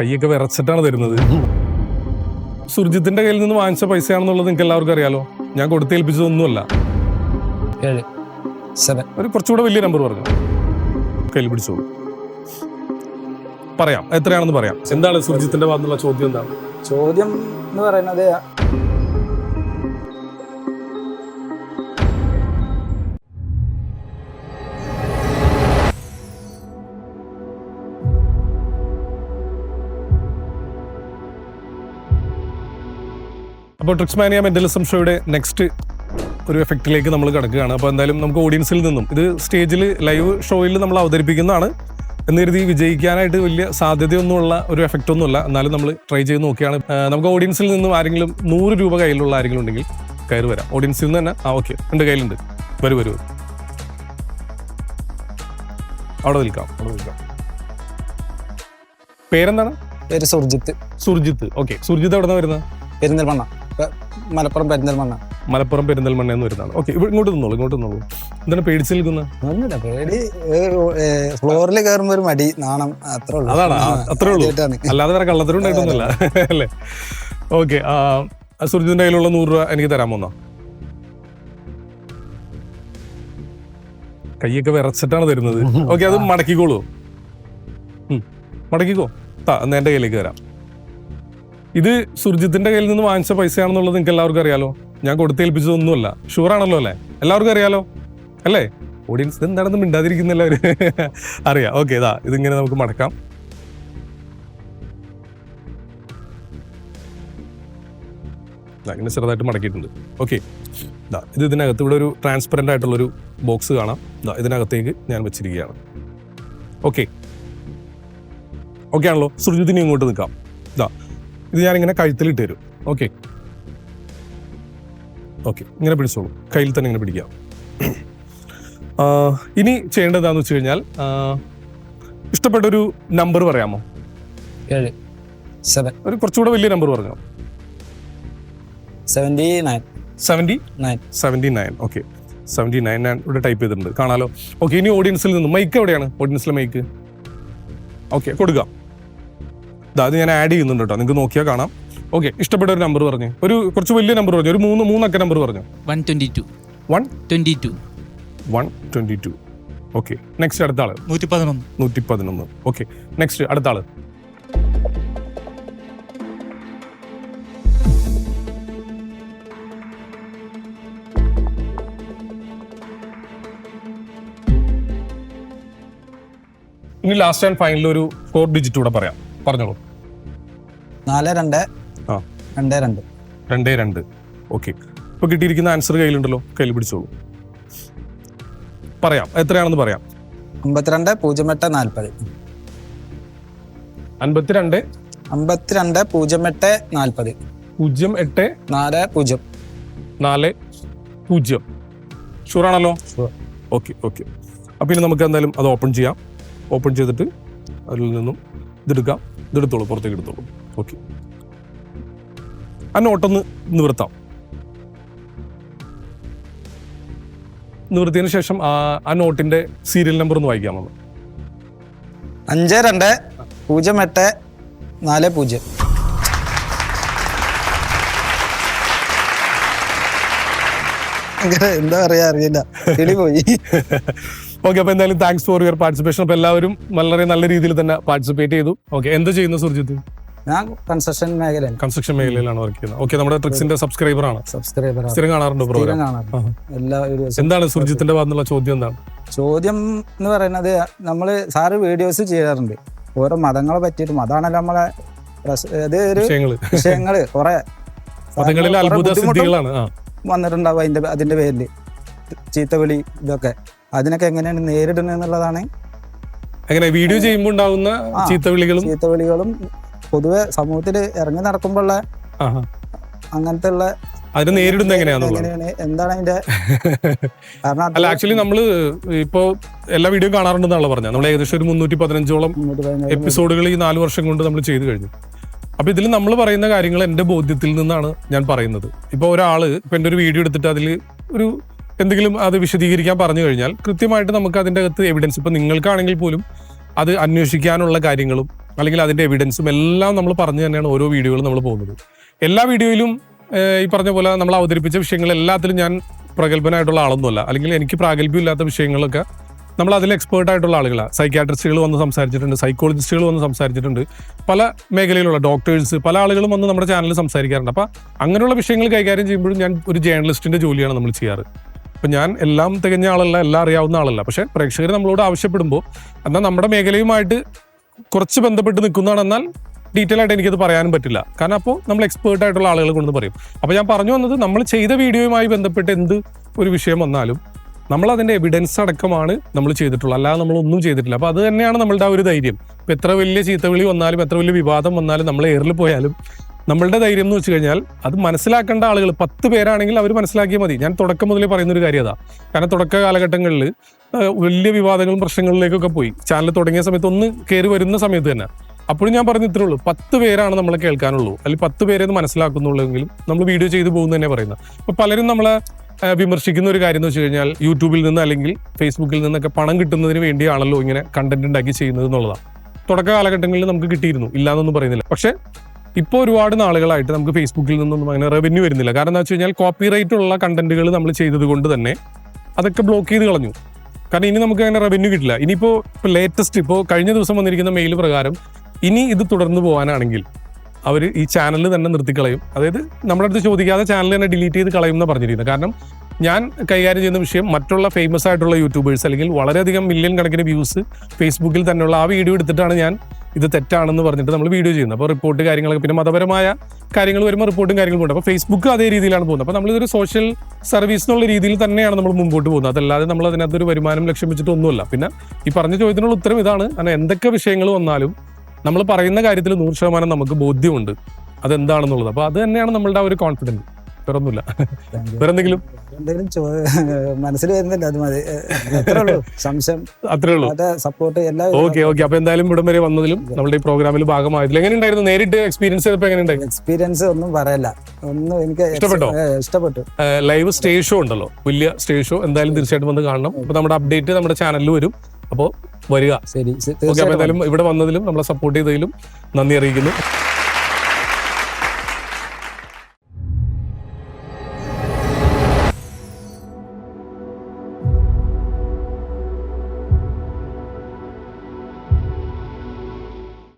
കൈയൊക്കെ വിറച്ചിട്ടാണ് തരുന്നത്. സുർജിത്തിന്റെ കയ്യിൽ നിന്ന് വാങ്ങിച്ച പൈസയാണെന്നുള്ളത് നിങ്ങൾക്ക് എല്ലാവർക്കും അറിയാലോ. ഞാൻ കൊടുത്തേൽപ്പിച്ചതൊന്നുമല്ല. ഏഴ് സെവൻ ഒരു കുറച്ചുകൂടെ വലിയ നമ്പർ പറഞ്ഞു? കയ്യിൽ പിടിച്ചോളൂ പറയാം എത്രയാണെന്ന് പറയാം. എന്താണ് സുർജിത്തിന്റെ ഭാഗത്തുള്ള ചോദ്യം എന്താണ്? ചോദ്യം എന്ന് പറയുന്നത് അപ്പോൾ ട്രിക്സ് മാനിയ മെന്റലിസം ഷോയുടെ നെക്സ്റ്റ് ഒരു എഫക്റ്റിലേക്ക് നമ്മൾ കിടക്കുകയാണ്. അപ്പോൾ എന്തായാലും നമുക്ക് ഓഡിയൻസിൽ നിന്നും ഇത് സ്റ്റേജിൽ ലൈവ് ഷോയിൽ നമ്മൾ അവതരിപ്പിക്കുന്നതാണ്. എന്ന് കരുതി വിജയിക്കാനായിട്ട് വലിയ സാധ്യതയൊന്നുമുള്ള ഒരു എഫക്റ്റ് ഒന്നുമല്ല. എന്നാലും നമ്മൾ ട്രൈ ചെയ്ത് നോക്കിയാണ്. നമുക്ക് ഓഡിയൻസിൽ നിന്നും ആരെങ്കിലും നൂറ് രൂപ കയ്യിലുള്ള ആരെങ്കിലും ഉണ്ടെങ്കിൽ കയറി വരാം. ഓഡിയൻസിൽ നിന്ന് തന്നെ ആ ഓക്കെ ഉണ്ട് കയ്യിലുണ്ട്. വരൂ വരൂ അവിടെ നിൽക്കാം. അവിടെ നിൽക്കാം. പേരെന്താണ്? പേര് സുർജിത്ത്. സുർജിത്ത്. ഓക്കെ സുർജിത്ത് എവിടെ നിന്ന് വരുന്നത്? പെരിന്തൽമണ്ണ. മലപ്പുറം പെരിന്തൽമണ്ണ. മലപ്പുറം പെരിന്തൽമണ്ണ എന്ന് വരുന്നതാണ് ഓക്കെ ഇങ്ങോട്ട് നിന്നോളൂ ഇങ്ങോട്ട് നിന്നോളൂ. എന്താണ് പേടിച്ച് നിൽക്കുന്നത് ഒന്നുമില്ല പേടി ഫ്ലോറിൽ കയറുമ്പോ ഒരു മടി നാണം അത്രേ ഉള്ളൂ. അതാണ് അത്രേ ഉള്ളൂ. അല്ലാതെ വേറെ കള്ളത്തരം ഉണ്ടായിട്ടൊന്നുമില്ല. അല്ലേ? ഓക്കെ സുരജിന്റെ കയ്യിലുള്ള നൂറ് രൂപ എനിക്ക് തരാൻ പോന്നാ കൈയൊക്കെ വിറച്ചിട്ടാണ് തരുന്നത്. ഓക്കെ അത് മടക്കിക്കോളൂ. മടക്കിക്കോ. താ എന്നാ എന്റെ കയ്യിലേക്ക് തരാം ഇത് സുർജിത്തിന്റെ കയ്യിൽ നിന്ന് വാങ്ങിച്ച പൈസയാണെന്നുള്ളത് നിങ്ങൾക്ക് എല്ലാവർക്കും അറിയാലോ. ഞാൻ കൊടുത്തേൽപ്പിച്ചതൊന്നുമല്ല. ഷുവർ ആണല്ലോ അല്ലേ? എല്ലാവർക്കും അറിയാലോ? അല്ലേ? ഓഡിയൻസ് എന്താണെന്ന് മിണ്ടാതിരിക്കുന്നില്ല അവർ അറിയാം. ഓക്കെ ഇതാ ഇതിങ്ങനെ നമുക്ക് മടക്കാം. അങ്ങനെ ചെറുതായിട്ട് മടക്കിയിട്ടുണ്ട്. ഓക്കെ ഇതാ ഇത് ഇതിനകത്ത് ഇവിടെ ഒരു ട്രാൻസ്പെറന്റ് ആയിട്ടുള്ളൊരു ബോക്സ് കാണാം. ഇതാ ഇതിനകത്തേക്ക് ഞാൻ വെച്ചിരിക്കുകയാണ്. ഓക്കെ ഓക്കെ ആണല്ലോ? സുർജിത്തിന് ഇങ്ങോട്ട് നിൽക്കാം. ഇതാ ഇത് ഞാനിങ്ങനെ കഴുത്തിലിട്ട് തരും. ഓക്കെ ഓക്കെ ഇങ്ങനെ പിടിച്ചോളൂ. കയ്യിൽ തന്നെ ഇങ്ങനെ പിടിക്കാം. ഇനി ചെയ്യേണ്ടത് എന്താണെന്ന് വെച്ച് കഴിഞ്ഞാൽ ഇഷ്ടപ്പെട്ടൊരു നമ്പർ പറയാമോ? ഏഴ്. സെവൻ ഒരു കുറച്ചുകൂടെ വലിയ നമ്പർ പറഞ്ഞോ? Seventy nine seventy nine seventy nine okay seventy nine ഞാൻ ഇവിടെ ടൈപ്പ് ചെയ്തിട്ടുണ്ട്. കാണാലോ. ഓക്കെ ഇനി ഓഡിയൻസിൽ നിന്ന് മൈക്ക് എവിടെയാണ്? ഓഡിയൻസിലെ മൈക്ക് ഓക്കെ കൊടുക്കാം. അത് ഞാൻ ആഡ് ചെയ്യുന്നുണ്ട് കേട്ടോ നിങ്ങൾക്ക് നോക്കിയാൽ കാണാം. ഓക്കെ ഇഷ്ടപ്പെട്ട ഒരു നമ്പർ പറഞ്ഞു. ഒരു കുറച്ച് വലിയ നമ്പർ പറഞ്ഞു. ഒരു മൂന്ന് മൂന്നൊക്കെ നമ്പർ പറഞ്ഞു. One twenty two one twenty two one twenty two okay next അടുത്ത ആൾ നൂറ്റി പതിനൊന്ന് നൂറ്റി പതിനൊന്ന് ഓക്കെ നെക്സ്റ്റ് അടുത്ത ആൾ ഇനി ലാസ്റ്റ് ആൻഡ് ഫൈനൽ ഒരു ഫോർ ഡിജിറ്റ് കൂടെ പറയാം. പറഞ്ഞോളൂ. നാല് രണ്ട്. ആ. രണ്ട് രണ്ട്. രണ്ടേ രണ്ട്. ഓക്കെ. ഇപ്പൊ കിട്ടിയിരിക്കുന്ന ആൻസർ കയ്യിലുണ്ടല്ലോ. കയ്യിൽ പിടിച്ചോളൂ. പറയാം. എത്രയാണെന്ന് പറയാം. അമ്പത്തിരണ്ട് പൂജ്യം എട്ട് നാൽപ്പത് അൻപത്തിരണ്ട്. അമ്പത്തിരണ്ട് പൂജ്യം എട്ട് നാൽപ്പത് പൂജ്യം എട്ട്. നാല് പൂജ്യം. നാല് പൂജ്യം. ഷുവറാണല്ലോ. Okay okay. അപ്പം ഇനി നമുക്ക് എന്തായാലും അത് ഓപ്പൺ ചെയ്യാം. ഓപ്പൺ ചെയ്തിട്ട് അതിൽ നിന്നും ഇതെടുക്കാം ഇതെടുത്തോളൂ പുറത്തേക്ക് എടുത്തോളൂ. ഓക്കെ. ആ നോട്ടൊന്ന് നിവർത്താം. നിവൃത്തിയതിനു ശേഷം ആ നോട്ടിന്റെ സീരിയൽ നമ്പർ ഒന്ന് വായിക്കാം നമ്മൾ അഞ്ച് രണ്ട് പൂജ്യം എട്ട് നാല് പൂജ്യം. എന്താ പറയാ അറിയില്ല. പോയി ഓക്കെ അപ്പൊ എന്തായാലും താങ്ക്സ് ഫോർ യുവർ പാർട്ടിസിപ്പേഷൻ അപ്പൊ എല്ലാവരും വളരെ നല്ല രീതിയിൽ തന്നെ പാർട്ടിസിപ്പേറ്റ് ചെയ്തു. ഓക്കെ എന്താ ചെയ്യുന്നു സുർജിത്ത്? ഞാൻ കൺസ്ട്രക്ഷൻ മേഖലയാണ് കൺസ്ട്രക്ഷൻ മേഖലയിലാണ് വർക്ക് ചെയ്യുന്നത്. ഓക്കെ നമ്മുടെ ട്രിക്സിന്റെ സബ്സ്ക്രൈബർ ആണ്. സബ്സ്ക്രൈബർ സ്ഥിരം കാണാറുണ്ട് പ്രോഗ്രാം എല്ലാ എന്താണ് സുർജിത്തിന്റെ ഭാഗത്തുള്ള ചോദ്യം എന്താണ്? ചോദ്യം എന്ന് പറയുന്നത് നമ്മൾ സാറ് വീഡിയോസ് ചെയ്യാറുണ്ട്. ഓരോ മതങ്ങളെ പറ്റിയിട്ടും അതാണല്ലോ നമ്മളെ ഇത് ഒരു വിഷയങ്ങൾ. കുറെ ആ. വന്നിട്ടുണ്ടാവും അതിന്റെ അതിന്റെ പേരിൽ. ചീത്തവിളി ഇതൊക്കെ. അതിനൊക്കെ എങ്ങനെയാണ് നേരിടുന്നത് എന്നുള്ളതാണ് അങ്ങനെ വീഡിയോ ചെയ്യുമ്പോൾ ഉണ്ടാകുന്ന. ചീത്തവിളികളും ചീത്തവിളികളും പൊതുവെ സമൂഹത്തിൽ ഇറങ്ങി നടക്കുമ്പോഴുള്ള. അങ്ങനത്തെ ഉള്ള അതിനെ നേരിടുന്ന എങ്ങനെയാണ്? എന്താണ് അതിന്റെ അല്ല ആക്ച്വലി നമ്മൾ ഇപ്പോ എല്ലാ വീഡിയോ കാണാറുണ്ടെന്നാണ് പറഞ്ഞത്. നമ്മൾ ഏകദേശം ഒരു മുന്നൂറ്റി പതിനഞ്ചോളം എപ്പിസോഡുകൾ ഈ നാല് വർഷം കൊണ്ട് നമ്മൾ ചെയ്തു കഴിഞ്ഞു. അപ്പൊ ഇതിൽ നമ്മൾ പറയുന്ന കാര്യങ്ങൾ എന്റെ ബോധ്യത്തിൽ നിന്നാണ് ഞാൻ പറയുന്നത്. ഇപ്പൊ ഒരാൾ ഇപ്പൊ എന്റെ ഒരു വീഡിയോ എടുത്തിട്ട് അതിൽ ഒരു എന്തെങ്കിലും അത് വിശദീകരിക്കാൻ പറഞ്ഞു കഴിഞ്ഞാൽ കൃത്യമായിട്ട് നമുക്ക് അതിന്റെ അകത്ത് എവിഡൻസ് ഇപ്പൊ നിങ്ങൾക്കാണെങ്കിൽ പോലും അത് അന്വേഷിക്കാനുള്ള കാര്യങ്ങളും അല്ലെങ്കിൽ അതിന്റെ എവിഡൻസും എല്ലാം നമ്മൾ പറഞ്ഞു തന്നെയാണ് ഓരോ വീഡിയോകളും നമ്മൾ പോകുന്നത്. എല്ലാ വീഡിയോയിലും ഈ പറഞ്ഞ പോലെ നമ്മൾ അവതരിപ്പിച്ച വിഷയങ്ങൾ എല്ലാത്തിലും ഞാൻ പ്രഗത്ഭനായിട്ടുള്ള ആളൊന്നുമല്ല. അല്ലെങ്കിൽ എനിക്ക് പ്രാഗൽഭ്യം ഇല്ലാത്ത വിഷയങ്ങളൊക്കെ നമ്മൾ അതിൽ എക്സ്പേർട്ട് ആയിട്ടുള്ള ആളുകളാണ് സൈക്യാട്രിസ്റ്റുകൾ വന്ന് സംസാരിച്ചിട്ടുണ്ട് സൈക്കോളജിസ്റ്റുകൾ വന്ന് സംസാരിച്ചിട്ടുണ്ട്. പല മേഖലയിലുള്ള ഡോക്ടേഴ്സ് പല ആളുകളും വന്ന് നമ്മുടെ ചാനലിൽ സംസാരിക്കാറുണ്ട്. അപ്പോൾ അങ്ങനെയുള്ള വിഷയങ്ങൾ കൈകാര്യം ചെയ്യുമ്പോഴും ഞാൻ ഒരു ജേർണലിസ്റ്റിന്റെ ജോലിയാണ് നമ്മൾ ചെയ്യാറ്. അപ്പം ഞാൻ എല്ലാം തികഞ്ഞ ആളല്ല എല്ലാം അറിയാവുന്ന ആളല്ല. പക്ഷേ പ്രേക്ഷകർ നമ്മളോട് ആവശ്യപ്പെടുമ്പോൾ എന്നാൽ നമ്മുടെ മേഖലയുമായിട്ട് കുറച്ച് ബന്ധപ്പെട്ട് നിൽക്കുന്നതാണെന്നാൽ ഡീറ്റെയിൽ ആയിട്ട് എനിക്കത് പറയാനും പറ്റില്ല. കാരണം അപ്പോൾ നമ്മൾ എക്സ്പേർട്ട് ആയിട്ടുള്ള ആളുകൾ കൊണ്ട് പറയും. അപ്പോൾ ഞാൻ പറഞ്ഞു വന്നത് നമ്മൾ ചെയ്ത വീഡിയോയുമായി ബന്ധപ്പെട്ട് എന്ത് ഒരു വിഷയം വന്നാലും നമ്മൾ അതിന്റെ എവിഡൻസ് അടക്കമാണ് നമ്മൾ ചെയ്തിട്ടുള്ളത്. അല്ലാതെ നമ്മൾ ഒന്നും ചെയ്തിട്ടില്ല. അപ്പോൾ അത് തന്നെയാണ് നമ്മളുടെ ആ ഒരു ധൈര്യം. ഇപ്പം എത്ര വലിയ ചീത്തവിളി വന്നാലും എത്ര വലിയ വിവാദം വന്നാലും നമ്മൾ എയറിൽ പോയാലും നമ്മളുടെ ധൈര്യം എന്ന് വെച്ച് കഴിഞ്ഞാൽ അത് മനസ്സിലാക്കേണ്ട ആളുകൾ പത്ത് പേരാണെങ്കിൽ അവർ മനസ്സിലാക്കിയാൽ മതി. ഞാൻ തുടക്കം മുതലേ പറയുന്ന ഒരു കാര്യം അതാ. കാരണം തുടക്ക കാലഘട്ടങ്ങളിൽ വലിയ വിവാദങ്ങളും പ്രശ്നങ്ങളിലേക്കൊക്കെ പോയി. ചാനൽ തുടങ്ങിയ സമയത്ത് ഒന്ന് കയറി വരുന്ന സമയത്ത് തന്നെ. അപ്പോഴും ഞാൻ പറഞ്ഞു ഇത്രേ ഉള്ളൂ. പത്ത് പേരാണ് നമ്മളെ കേൾക്കാനുള്ളൂ. അല്ലെങ്കിൽ പത്ത് പേരെ ഒന്ന് മനസ്സിലാക്കുന്നുള്ളെങ്കിലും നമ്മൾ വീഡിയോ ചെയ്തു പോകുന്നു തന്നെ പറയുന്നത്. അപ്പൊ പലരും നമ്മളെ വിമർശിക്കുന്ന ഒരു കാര്യം എന്ന് വെച്ച് കഴിഞ്ഞാൽ യൂട്യൂബിൽ നിന്ന് അല്ലെങ്കിൽ ഫേസ്ബുക്കിൽ നിന്നൊക്കെ പണം കിട്ടുന്നതിന് വേണ്ടിയാണല്ലോ ഇങ്ങനെ കണ്ടന്റ് ഉണ്ടാക്കി ചെയ്യുന്നത് എന്നുള്ളതാണ്. തുടക്ക കാലഘട്ടങ്ങളിൽ നമുക്ക് കിട്ടിയിരുന്നു. ഇല്ലാന്നൊന്നും പറയുന്നില്ല. പക്ഷെ ഇപ്പോൾ ഒരുപാട് നാളുകളായിട്ട് നമുക്ക് ഫേസ്ബുക്കിൽ നിന്നൊന്നും അങ്ങനെ റവന്യൂ വരുന്നില്ല. കാരണം എന്താ വെച്ച് കഴിഞ്ഞാൽ കോപ്പി റൈറ്റ് ഉള്ള കണ്ടന്റുകൾ നമ്മൾ ചെയ്തത് കൊണ്ട് തന്നെ അതൊക്കെ ബ്ലോക്ക് ചെയ്ത് കളഞ്ഞു. കാരണം ഇനി നമുക്ക് അങ്ങനെ റവന്യൂ കിട്ടില്ല. ഇനിയിപ്പോൾ ഇപ്പോൾ ലേറ്റസ്റ്റ് ഇപ്പോൾ കഴിഞ്ഞ ദിവസം വന്നിരിക്കുന്ന മെയിൽ പ്രകാരം ഇനി ഇത് തുടർന്ന് പോകാനാണെങ്കിൽ അവർ ഈ ചാനൽ തന്നെ നിർത്തിക്കളയും. അതായത് നമ്മുടെ അടുത്ത് ചോദിക്കാതെ ചാനൽ തന്നെ ഡിലീറ്റ് ചെയ്ത് കളയും എന്ന് പറഞ്ഞിരിക്കുന്നത്. കാരണം ഞാൻ കൈകാര്യം ചെയ്യുന്ന വിഷയം മറ്റുള്ള ഫേമസ് ആയിട്ടുള്ള യൂട്യൂബേഴ്സ് അല്ലെങ്കിൽ വളരെയധികം മില്യൺ കണക്കിന് വ്യൂസ് ഫേസ്ബുക്കിൽ തന്നെയുള്ള ആ വീഡിയോ എടുത്തിട്ടാണ് ഞാൻ ഇത് തെറ്റാണെന്ന് പറഞ്ഞിട്ട് നമ്മൾ വീഡിയോ ചെയ്യുന്നത് അപ്പോൾ റിപ്പോർട്ട് കാര്യങ്ങളൊക്കെ പിന്നെ മതപരമായ കാര്യങ്ങൾ വരുമ്പോൾ റിപ്പോർട്ടും കാര്യങ്ങളും ഉണ്ട്. അപ്പോൾ ഫേസ്ബുക്ക് അതേ രീതിയിലാണ് പോകുന്നത്. അപ്പോൾ നമ്മളിതൊരു സോഷ്യൽ സർവീസ് എന്നുള്ള രീതിയിൽ തന്നെയാണ് നമ്മൾ മുമ്പോട്ട് പോകുന്നത്. അതല്ലാതെ നമ്മൾ അതിനകത്തൊരു വരുമാനം ലക്ഷ്യം വെച്ചിട്ടൊന്നുമല്ല പിന്നെ ഈ പറഞ്ഞ ചോദ്യത്തിനുള്ള ഉത്തരം ഇതാണ്. കാരണം എന്തൊക്കെ വിഷയങ്ങൾ വന്നാലും നമ്മൾ പറയുന്ന കാര്യത്തിൽ നൂറ് ശതമാനം നമുക്ക് ബോധ്യമുണ്ട്. അതെന്താണെന്നുള്ളത്. അപ്പോൾ അത് തന്നെയാണ് നമ്മളുടെ ആ ഒരു കോൺഫിഡൻസ് വേറെ ഒന്നുമില്ല. വേറെ എന്തെങ്കിലും മനസ്സിൽ വരുന്നില്ല അത് മതി. അത്രേ ഉള്ളൂ. സംശയം. അത്രേ ഉള്ളൂ. സപ്പോർട്ട് എല്ലാ ഓക്കെ ഓക്കെ അപ്പൊ എന്തായാലും ഇവിടം വരെ വന്നതിലും നമ്മുടെ ഈ പ്രോഗ്രാമിൽ ഭാഗമായതിൽ എങ്ങനെയുണ്ടായിരുന്നു? നേരിട്ട് എക്സ്പീരിയൻസ് ചെയ്തപ്പോ എങ്ങനെ എക്സ്പീരിയൻസ് ഒന്നും പറയല്ല. ഒന്നും എനിക്ക് ഇഷ്ടപ്പെട്ടോ? ഇഷ്ടപ്പെട്ടു. ലൈവ് സ്റ്റേജ് ഷോ ഉണ്ടല്ലോ. വലിയ സ്റ്റേജ് ഷോ എന്തായാലും തീർച്ചയായിട്ടും വന്ന് കാണണം. അപ്പൊ നമ്മുടെ അപ്ഡേറ്റ് നമ്മുടെ ചാനലിൽ വരും. അപ്പോൾ വരിക. ശരി ഓക്കെ എന്തായാലും ഇവിടെ വന്നതിലും നമ്മളെ സപ്പോർട്ട് ചെയ്തതിലും നന്ദി അറിയിക്കുന്നു.